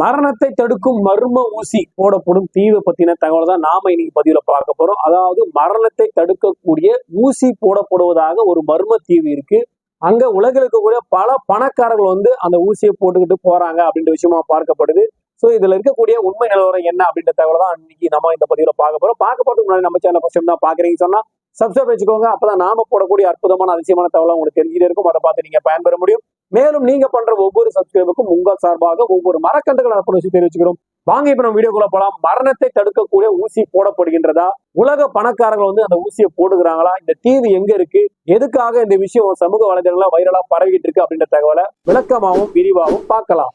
மரணத்தை தடுக்கும் மர்ம ஊசி போடப்படும் தீவை பத்தின தகவல் தான் நாம இன்னைக்கு பதிவுல பார்க்க போறோம். அதாவது மரணத்தை தடுக்கக்கூடிய ஊசி போடப்படுவதாக ஒரு மர்ம தீவு இருக்கு. அங்க உலகில் இருக்கக்கூடிய பல பணக்காரர்கள் வந்து அந்த ஊசியை போட்டுக்கிட்டு போறாங்க அப்படின்ற விஷயமா பார்க்கப்படுது. ஸோ இதுல இருக்கக்கூடிய உண்மை நிலவரம் என்ன அப்படின்ற தகவல் தான் இன்னைக்கு நம்ம இந்த பதிவுல பார்க்க போறோம். பார்க்க போறதுக்கு முன்னாடி நம்ம சேனல் ஃபர்ஸ்ட் தான் பாக்குறீங்க சொன்னா சப்ஸ்கிரைப் வச்சுக்கோங்க. அப்பதான் நாம போடக்கூடிய அற்புதமான அதிசயமான தகவல் உங்களுக்கு தெரிஞ்சுட்டே இருக்கும். அதை பார்த்து நீங்க பயன்பெற முடியும். மேலும் நீங்க பண்ற ஒவ்வொரு சப்ஸ்கிரைபுக்கும் உங்கள் சார்பாக ஒவ்வொரு மரக்கன்றுகள் அனுப்பணும் விஷயம் தெரிவிச்சுக்கிறோம். வாங்க இப்ப நம்ம வீடியோக்குள்ள போலாம். மரணத்தை தடுக்கக்கூடிய ஊசி போடப்படுகின்றதா? உலக பணக்காரர்கள் வந்து அந்த ஊசியை போடுகிறாங்களா? இந்த தீவு எங்க இருக்கு? எதுக்காக இந்த விஷயம் சமூக வலைதளங்களா வைரலா பரவிட்டு இருக்கு அப்படின்ற தகவலை விளக்கமாவும் விரிவாகவும் பார்க்கலாம்.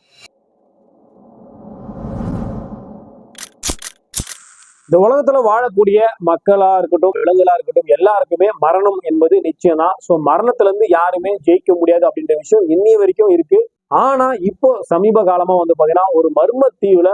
இந்த உலகத்துல வாழக்கூடிய மக்களா இருக்கட்டும் விலங்குகளா இருக்கட்டும் எல்லாருக்குமே மரணம் என்பது நிச்சயம் தான் ஸோ மரணத்துல இருந்து யாருமே ஜெயிக்க முடியாது அப்படின்ற விஷயம் இன்னி வரைக்கும் இருக்கு. ஆனா இப்போ சமீப காலமா வந்து பாத்தீங்கன்னா ஒரு மர்ம தீவுல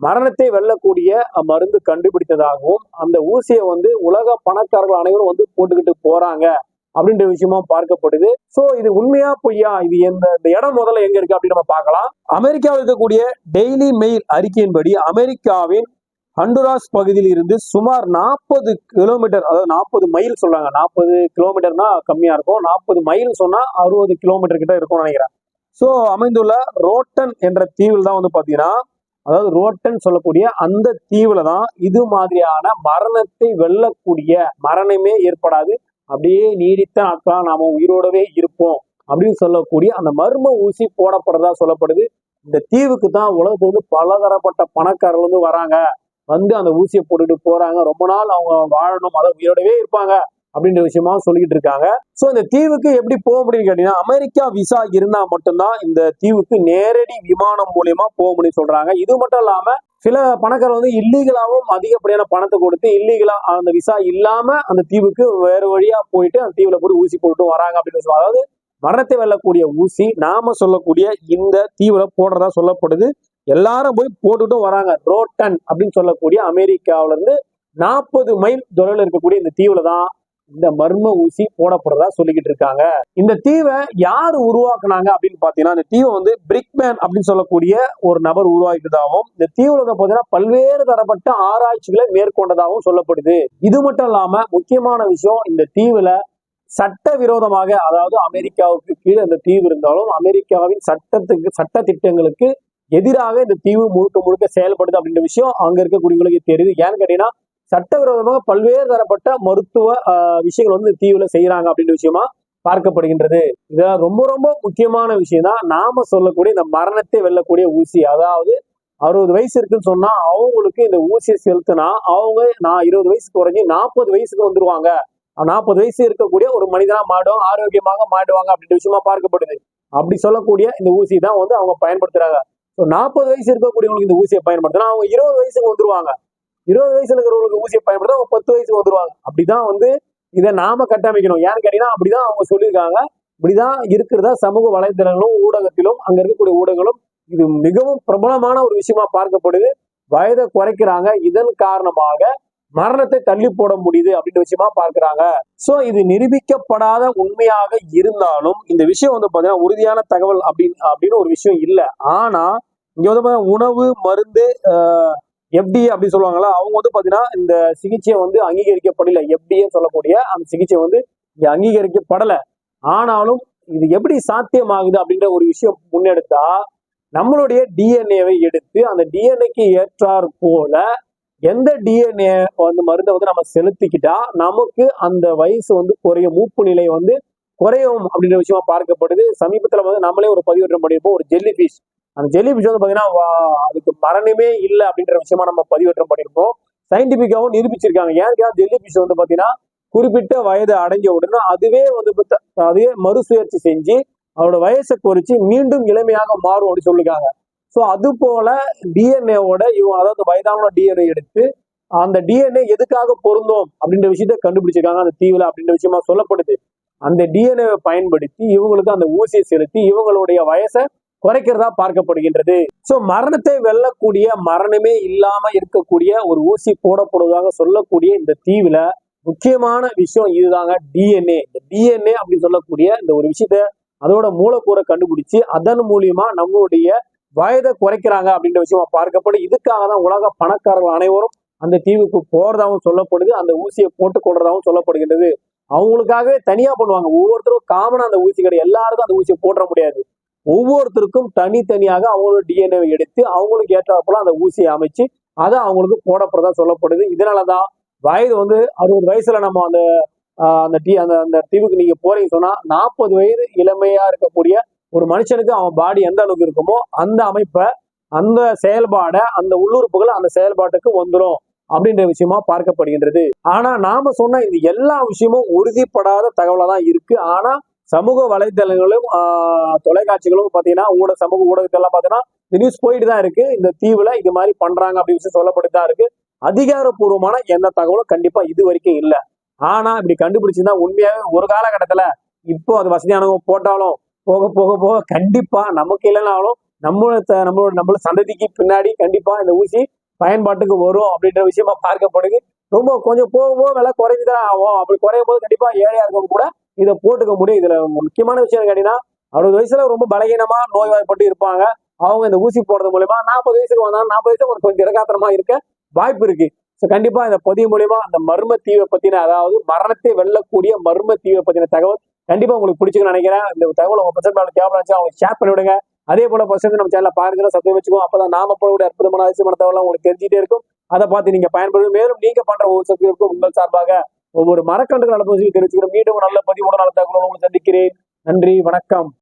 மரணத்தை வெல்லக்கூடிய மருந்து கண்டுபிடித்ததாகவும் அந்த ஊசியை வந்து உலக பணக்காரர்கள் அனைவரும் வந்து போட்டுக்கிட்டு போறாங்க அப்படின்ற விஷயமா பார்க்கப்படுது. சோ இது உண்மையா பொய்யா? இது எந்த இந்த இடம் முதல்ல எங்க இருக்கு அப்படின்னு நம்ம பார்க்கலாம். அமெரிக்காவில் இருக்கக்கூடிய டெய்லி மெயில் அறிக்கையின்படி அமெரிக்காவின் ஹண்டுராஸ் பகுதியில் இருந்து சுமார் நாற்பது கிலோமீட்டர் அதாவது நாற்பது மைல் சொல்றாங்க. நாற்பது கிலோமீட்டர்னா கம்மியா இருக்கும். நாற்பது மைல் சொன்னா அறுபது கிலோமீட்டர் கிட்ட இருக்கும்னு நினைக்கிறேன். ஸோ அமைந்துள்ள ரோட்டன் என்ற தீவில் தான் வந்து பாத்தீங்கன்னா அதாவது ரோட்டன் சொல்லக்கூடிய அந்த தீவுல தான் இது மாதிரியான மரணத்தை வெல்லக்கூடிய மரணமே ஏற்படாது. அப்படியே நீடித்த நாட்களா நாம உயிரோடவே இருப்போம் அப்படின்னு சொல்லக்கூடிய அந்த மர்ம ஊசி போடப்படுறதா சொல்லப்படுது. இந்த தீவுக்கு தான் உலகத்துல இருந்து பலதரப்பட்ட பணக்காரர்கள் வந்து வராங்க. வந்து அந்த ஊசியை போட்டுட்டு போறாங்க. ரொம்ப நாள் அவங்க வாழணும் அதை உயிரோடவே இருப்பாங்க அப்படின்ற விஷயமா சொல்லிக்கிட்டு இருக்காங்க. ஸோ இந்த தீவுக்கு எப்படி போக முடியும்னு கேட்டீங்கன்னா அமெரிக்கா விசா இருந்தா மட்டும்தான் இந்த தீவுக்கு நேரடி விமானம் மூலியமா போக முடியும் சொல்றாங்க. இது மட்டும் இல்லாம சில பணக்காரர் வந்து இல்லீகலாவும் அதிகப்படியான பணத்தை கொடுத்து இல்லீகலா அந்த விசா இல்லாம அந்த தீவுக்கு வேறு வழியா போயிட்டு அந்த தீவுல போய் ஊசி போட்டு வராங்க அப்படின்னு சொல்லுவாங்க. அதாவது மரணத்தை வெல்லக்கூடிய ஊசி நாம சொல்லக்கூடிய இந்த தீவுல போடுறதா சொல்லப்படுது. எல்லாரும் போய் போட்டுட்டும் வராங்க. ரோட்டன் அப்படின்னு சொல்லக்கூடிய அமெரிக்காவுல இருந்து நாற்பது மைல் தொலைவில் இருக்கக்கூடிய இந்த தீவுல தான் இந்த மர்ம ஊசி போடப்படுறதா சொல்லிக்கிட்டு இருக்காங்க. இந்த தீவை யார் உருவாக்குனாங்க அப்படின்னு பாத்தீங்கன்னா இந்த தீவை வந்து பிரிக்மேன் அப்படின்னு சொல்லக்கூடிய ஒரு நபர் உருவாக்கிட்டதாகவும் இந்த தீவுல பார்த்தீங்கன்னா பாத்தீங்கன்னா பல்வேறு தரப்பட்ட ஆராய்ச்சிகளை மேற்கொண்டதாகவும் சொல்லப்படுது. இது மட்டும் இல்லாம முக்கியமான விஷயம் இந்த தீவுல சட்டவிரோதமாக அதாவது அமெரிக்காவுக்கு கீழே இந்த தீவு இருந்தாலும் அமெரிக்காவின் சட்டத்துக்கு சட்ட திட்டங்களுக்கு எதிராக இந்த தீவு முழுக்க முழுக்க செயல்படுது அப்படின்ற விஷயம் அங்க இருக்கக்கூடியவங்களுக்கு தெரியுது. ஏன்னு கேட்டீங்கன்னா சட்டவிரோதமாக பல்வேறு தரப்பட்ட மருத்துவ ஆஹ், விஷயங்கள் வந்து இந்த தீவுல செய்யறாங்க அப்படின்ற விஷயமா பார்க்கப்படுகின்றது. இதெல்லாம் ரொம்ப ரொம்ப முக்கியமான விஷயம் தான். நாம சொல்லக்கூடிய இந்த மரணத்தை வெல்லக்கூடிய ஊசி. அதாவது அறுபது வயசு இருக்குன்னு சொன்னா அவங்களுக்கு இந்த ஊசியை செலுத்தினா அவங்க நான் இருபது வயசு குறைஞ்சி நாற்பது வயசுக்கு வந்துருவாங்க. நாற்பது வயசு இருக்கக்கூடிய ஒரு மனிதனா மாடுவாங்க ஆரோக்கியமாக மாடுவாங்க அப்படின்ற விஷயமா பார்க்கப்படுது. அப்படி சொல்லக்கூடிய இந்த ஊசி தான் வந்து அவங்க பயன்படுத்துறாங்க. ஸோ நாற்பது வயசு இருக்கக்கூடியவங்களுக்கு இந்த ஊசியை பயன்படுத்தினா அவங்க இருபது வயசுக்கு வந்துருவாங்க. இருபது வயசுல இருக்கிறவங்களுக்கு ஊசியை பயன்படுத்த அவங்க பத்து வயசுக்கு வந்துருவாங்க. அப்படிதான் வந்து இதை நாம கட்டமைக்கணும். ஏன்னு கேட்டீங்கன்னா அப்படிதான் அவங்க சொல்லியிருக்காங்க. இப்படிதான் இருக்கிறதா சமூக வலைதளங்களும் ஊடகத்திலும் அங்க இருக்கக்கூடிய ஊடகங்களும் இது மிகவும் பிரபலமான ஒரு விஷயமா பார்க்கப்படுது. வயதை குறைக்கிறாங்க. இதன் காரணமாக மரணத்தை தள்ளி போட முடியுது அப்படின்ற விஷயமா பார்க்கறாங்க. சோ இது நிரூபிக்கப்படாத உண்மையாக இருந்தாலும் இந்த விஷயம் வந்து பாத்தீங்கன்னா உறுதியான தகவல் அப்படின்னு அப்படின்னு ஒரு விஷயம் இல்ல. ஆனா இங்க வந்து பாத்தீங்கன்னா உணவு மருந்து எஃப்டிஏ அப்படி சொல்லுவாங்களா அவங்க வந்து பாத்தீங்கன்னா இந்த சிகிச்சையை வந்து அங்கீகரிக்கப்படல. எஃப்டிஏ சொல்லக்கூடிய அந்த சிகிச்சை வந்து இங்க அங்கீகரிக்கப்படல. ஆனாலும் இது எப்படி சாத்தியமாகுது அப்படின்ற ஒரு விஷயம் முன்னெடுத்தா நம்மளுடைய டிஎன்ஏவை எடுத்து அந்த டிஎன்ஏக்கு ஏற்றாற் போல எந்த டிஎன்ஏ வந்து மருந்தை வந்து நம்ம செலுத்திக்கிட்டா நமக்கு அந்த வயசு வந்து குறையும். மூப்பு நிலை வந்து குறையும் அப்படின்ற விஷயமா பார்க்கப்படுது. சமீபத்துல வந்து நம்மளே ஒரு பதிவேற்றம் பண்ணியிருப்போம் ஒரு ஜெல்லி ஃபிஷ் அந்த ஜெல்லி ஃபிஷ் வந்து பாத்தீங்கன்னா வா- அதுக்கு மரணமே இல்லை அப்படின்ற விஷயமா நம்ம பதிவேற்றம் பண்ணியிருப்போம் சயின்டிபிக்காவும் நிரூபிச்சிருக்காங்க. ஏன் கேட்டால் ஜெல்லி ஃபிஷ் வந்து பாத்தீங்கன்னா குறிப்பிட்ட வயது அடைஞ்ச உடனே அதுவே வந்து அதுவே மறுசுழற்சி செஞ்சு அவரோட வயசை குறைச்சி மீண்டும் இளமையாக மாறும் அப்படின்னு சொல்லிருக்காங்க ஸோ அது போல டிஎன்ஏவோட இவங்க அதாவது வயதான டிஎன்ஏ எடுத்து அந்த டிஎன்ஏ எதுக்காக பொருந்தோம் அப்படின்ற விஷயத்த கண்டுபிடிச்சிருக்காங்க. அந்த தீவில் அப்படின்ற விஷயமா சொல்லப்படுது. அந்த டிஎன்ஏவை பயன்படுத்தி இவங்களுக்கு அந்த ஊசியை செலுத்தி இவங்களுடைய வயசை குறைக்கிறதா பார்க்கப்படுகின்றது. ஸோ மரணத்தை வெல்லக்கூடிய மரணமே இல்லாம இருக்கக்கூடிய ஒரு ஊசி போடப்படுவதாக சொல்லக்கூடிய இந்த தீவுல முக்கியமான விஷயம் இதுதாங்க டிஎன்ஏ இந்த டிஎன்ஏ அப்படின்னு சொல்லக்கூடிய இந்த ஒரு விஷயத்த அதோட மூலக்கூறை கண்டுபிடிச்சு அதன் மூலியமா நம்மளுடைய வயதை குறைக்கிறாங்க அப்படின்ற விஷயமா பார்க்கப்படும். இதுக்காக தான் உலக பணக்காரர்கள் அனைவரும் அந்த தீவுக்கு போறதாகவும் சொல்லப்படுது அந்த ஊசியை போட்டு கொள்றதாகவும் சொல்லப்படுகின்றது. அவங்களுக்காகவே தனியா பண்ணுவாங்க ஒவ்வொருத்தரும் காமனா அந்த ஊசி கிடையாது எல்லாருக்கும் அந்த ஊசியை போட முடியாது. ஒவ்வொருத்தருக்கும் தனித்தனியாக அவங்களோட டிஎன்ஏ எடுத்து அவங்களுக்கு ஏற்றாப்புல அந்த ஊசியை அமைச்சு அதை அவங்களுக்கு போடப்படுறதா சொல்லப்படுது. இதனாலதான் வயது வந்து அறுபது வயசுல நம்ம அந்த அந்த டீ அந்த அந்த தீவுக்கு நீங்க போறீங்க சொன்னா நாற்பது வயது இளமையா இருக்கக்கூடிய ஒரு மனுஷனுக்கு அவன் பாடி எந்த அளவுக்கு இருக்குமோ அந்த அமைப்பை அந்த செயல்பாடை அந்த உள்ளுறுப்புகள் அந்த செயல்பாட்டுக்கு வந்துடும் அப்படின்ற விஷயமா பார்க்கப்படுகின்றது. ஆனா நாம சொன்ன இந்த எல்லா விஷயமும் உறுதிப்படாத தகவலா தான் இருக்கு. ஆனா சமூக வலைதளங்களும் தொலைக்காட்சிகளும் பார்த்தீங்கன்னா ஊடக சமூக ஊடகத்தெல்லாம் பாத்தீங்கன்னா இந்த நியூஸ் போயிட்டு தான் இருக்கு. இந்த தீவுல இது மாதிரி பண்றாங்க அப்படின்னு விஷயம் சொல்லப்பட்டு தான் இருக்கு. அதிகாரப்பூர்வமான எந்த தகவலும் கண்டிப்பா இது வரைக்கும் இல்லை. ஆனா இப்படி கண்டுபிடிச்சிருந்தா உண்மையாவே ஒரு காலகட்டத்துல இப்போ அது வசதியானவங்க போட்டாலும் போக போக போக கண்டிப்பா நமக்கு இல்லைனாலும் நம்மளோட நம்மளோட நம்மளோட சந்ததிக்கு பின்னாடி கண்டிப்பா இந்த ஊசி பயன்பாட்டுக்கு வரும் அப்படின்ற விஷயமா பார்க்கப்படுது. ரொம்ப கொஞ்சம் போக போக விலை குறைஞ்சுதான் ஆகும். அப்படி குறையும் போது கண்டிப்பா ஏழையா இருக்கவங்க கூட இதை போட்டுக்க முடியும். இதுல முக்கியமான விஷயம் கேட்டீங்கன்னா அறுபது வயசுல ரொம்ப பலகீனமா நோய்வாய்ப்பட்டு இருப்பாங்க. அவங்க இந்த ஊசி போடுறது மூலியமா நாற்பது வயசுக்கு வந்தாங்க நாற்பது வயசுக்கு கொஞ்சம் இறக்காத்திரமா இருக்க வாய்ப்பு இருக்கு. ஸோ கண்டிப்பா இந்த பதிவு மூலியமா அந்த மர்ம தீவை பத்தின அதாவது மரணத்தை வெல்லக்கூடிய மர்ம தீவை பத்தின தகவல் கண்டிப்பா உங்களுக்கு பிடிச்சுன்னு நினைக்கிறேன். இந்த தகவல் உங்க பசங்க தேவைப்படுச்சு அவங்களுக்கு ஷேர் பண்ணிவிடுங்க அதே போல பசங்க நம்ம சேனல பாருங்க சப்ஸ்கிரைப் வச்சுக்கோ. அப்பதான் நாம போடக்கூடிய அற்புதமான அதிசயமான தகவல் உங்களுக்கு தெரிஞ்சுட்டே இருக்கும். அதை பார்த்து நீங்க பயன்படுத்தும் மேலும் நீங்க பண்ற ஒவ்வொரு சப்ஸ்கிரைப்புக்கும் உங்கள் சார்பாக ஒவ்வொரு மரக்கன்றுகள் நடப்பு தெரிவிச்சுக்கிறோம் மீண்டும் நல்ல பதிவோட நல்ல தகவல் உங்களுக்கு சந்திக்கிறேன். நன்றி வணக்கம்.